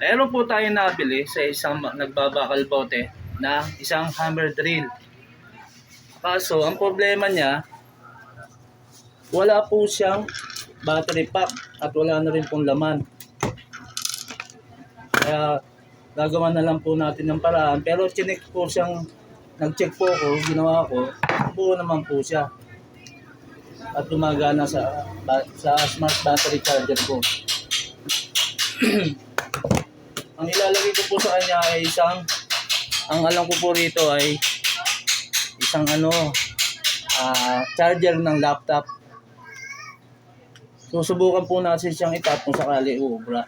Meron po tayo nabili sa isang nagbabakal bote na isang hammer drill. Kaso, ang problema niya, wala po siyang battery pack at wala na rin pong laman. Kaya gagawa na lang po natin ng paraan. Pero chinek po siyang, nag-check po ko, ginawa ko, buo naman po siya. At gumagana sa, sa smart battery charger ko. ang ilalagay ko po sa kanya ay isang, ang alam ko po rito ay isang ano, ah, charger ng laptop. Susubukan po natin siyang itap kung sakali uubra.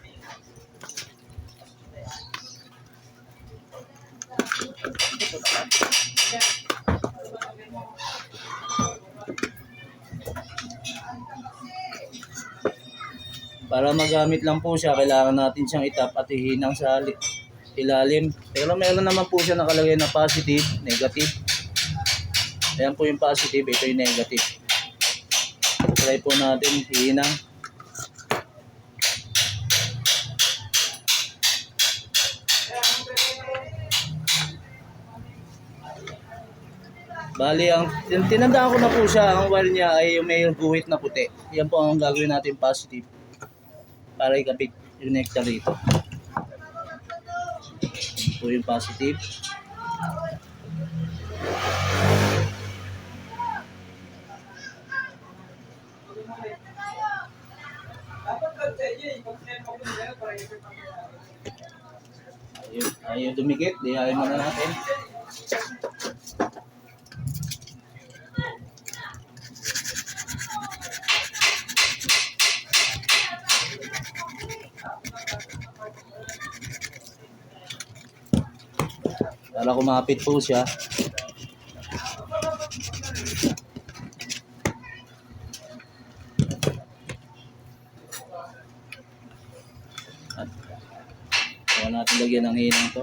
Para magamit lang po siya, kailangan natin siyang itap at ihinang sa li- ilalim. Pero meron naman po siya nakalagay na positive, negative. Ayan po yung positive, ito yung negative. Try po natin ihinang. Bali, ang tin- tinandaan ko na po siya, ang wire niya ay may guhit na puti. Yan po ang gagawin natin positive para ikabit yung nectar rito. Yan po yung positive. Ayun, ayaw dumikit, di ayaw muna natin. Para kumapit po siya. At natin lagyan ng hinang to.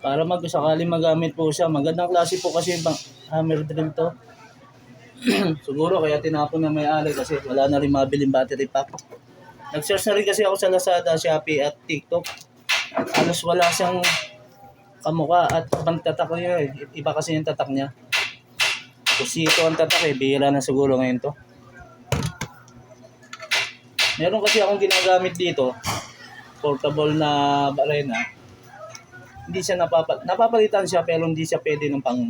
Para mag sakaling magamit po siya. Magandang klase po kasi yung hammer drill to. Siguro kaya tinapon na may-ari kasi wala na rin mabiling battery pack. Nag-search na rin kasi ako sa Lazada, Shopee at TikTok. Halos wala siyang kamuka at ibang tatak niya eh. Iba kasi yung tatak niya. Kusito ang tatak eh. Bihira na siguro ngayon to. Meron kasi akong ginagamit dito. Portable na barena hindi siya napapa napapalitan siya pero hindi siya pwede ng pang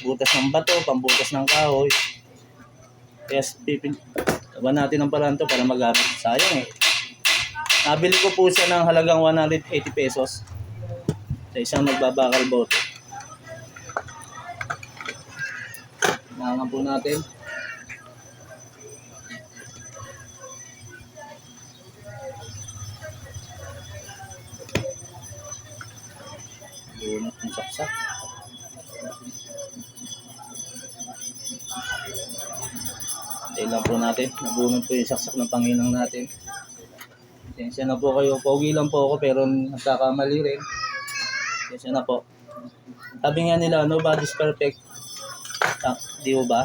butas ng bato, pambutas ng kahoy. Kaya pipin taban natin ng paraan para magamit. Sayang eh. Nabili ko po siya ng halagang 180 pesos sa isang nagbabakal bote. Nangan po natin. Bunot ng saksak. Tayo po natin. Nabunot po yung saksak ng Panginoon natin. Pasensya na po kayo. Pogi lang po ako pero nagkakamali rin. Pasensya na po. Sabi nga nila, nobody's perfect. Ah, di ba ba?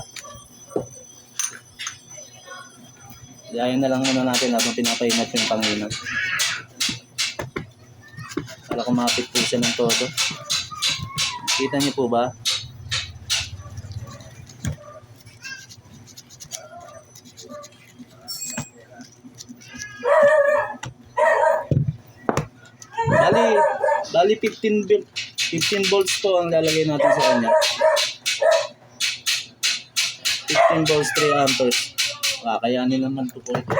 Diyayin na lang muna natin habang pinapahinat yung Panginoon. Para kumapit po siya ng todo. Kita niyo po ba? Bali, bali 15 bil- 15 volts po ang lalagay natin sa kanya. 15 volts 3 amperes. Kakayanin naman to po ito.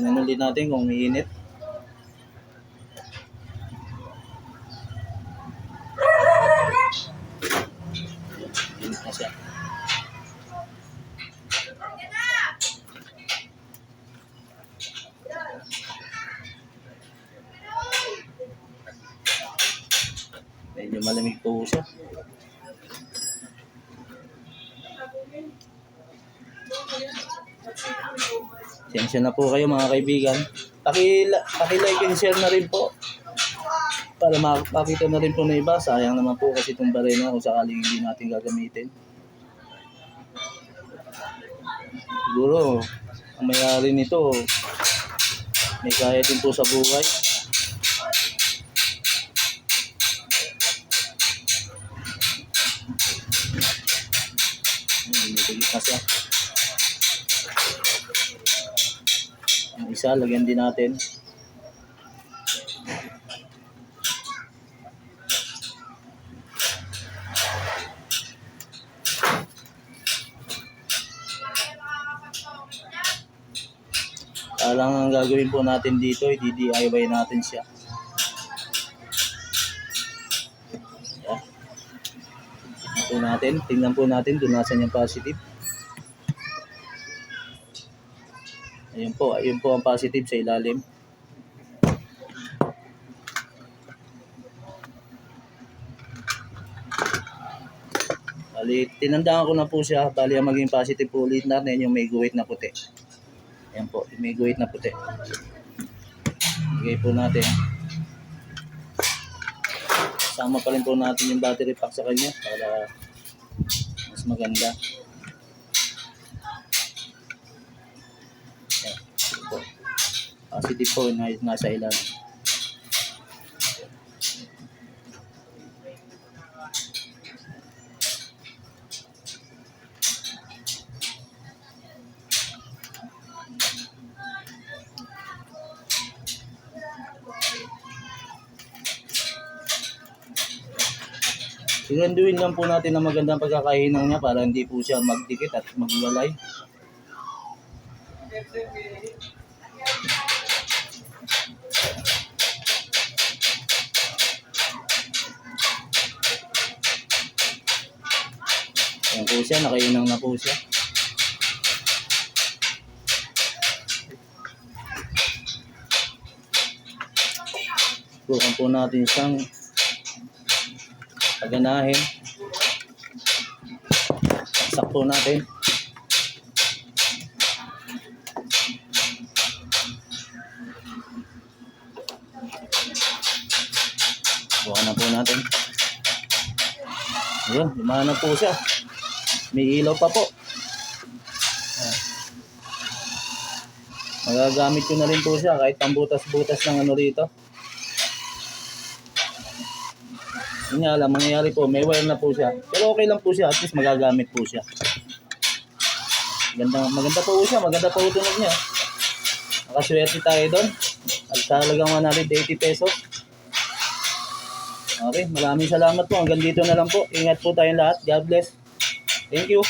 Tingnan din natin kung mainit. Init na siya. Medyo malamig po siya. Sensya na po kayo mga kaibigan. Paki, paki-like and share na rin po. Para makakita na rin po na iba. Sayang naman po kasi itong barena kung sakaling hindi natin gagamitin. Siguro, ang mayari nito, may kaya din po sa buhay. Binibigit na siya. Isa, lagyan din natin. Alang ang gagawin po natin dito, i-DIY natin siya. Yan. Tingnan po natin, tingnan po natin kung nasan yung positive. Ayun po, ayun po ang positive sa ilalim. Bali, tinandaan ko na po siya. Bali, ang maging positive po ulit natin yung may guhit na puti. Ayan po, yung may guhit na puti. Bigay po natin. Sama pa rin po natin yung battery pack sa kanya para mas maganda. Positive po na nasa ilalim. Siganduin lang po natin na magandang pagkakahinang niya para hindi po siya magdikit at magwalay. Ayan po siya, nakainang na po siya. Subukan po natin siyang paganahin. Sakto natin. Bukan na po natin. Ayun, lumahan na po siya. May ilaw pa po. Magagamit ko na rin po siya kahit pambutas-butas ng ano rito. Yun nga lang, mangyayari po, may wire na po siya. Pero okay lang po siya, at least magagamit po siya. Maganda, maganda po siya, maganda po tunog niya. Nakaswerte tayo doon. At talagang 180 pesos. Okay, maraming salamat po. Hanggang dito na lang po. Ingat po tayong lahat. God bless. Thank you.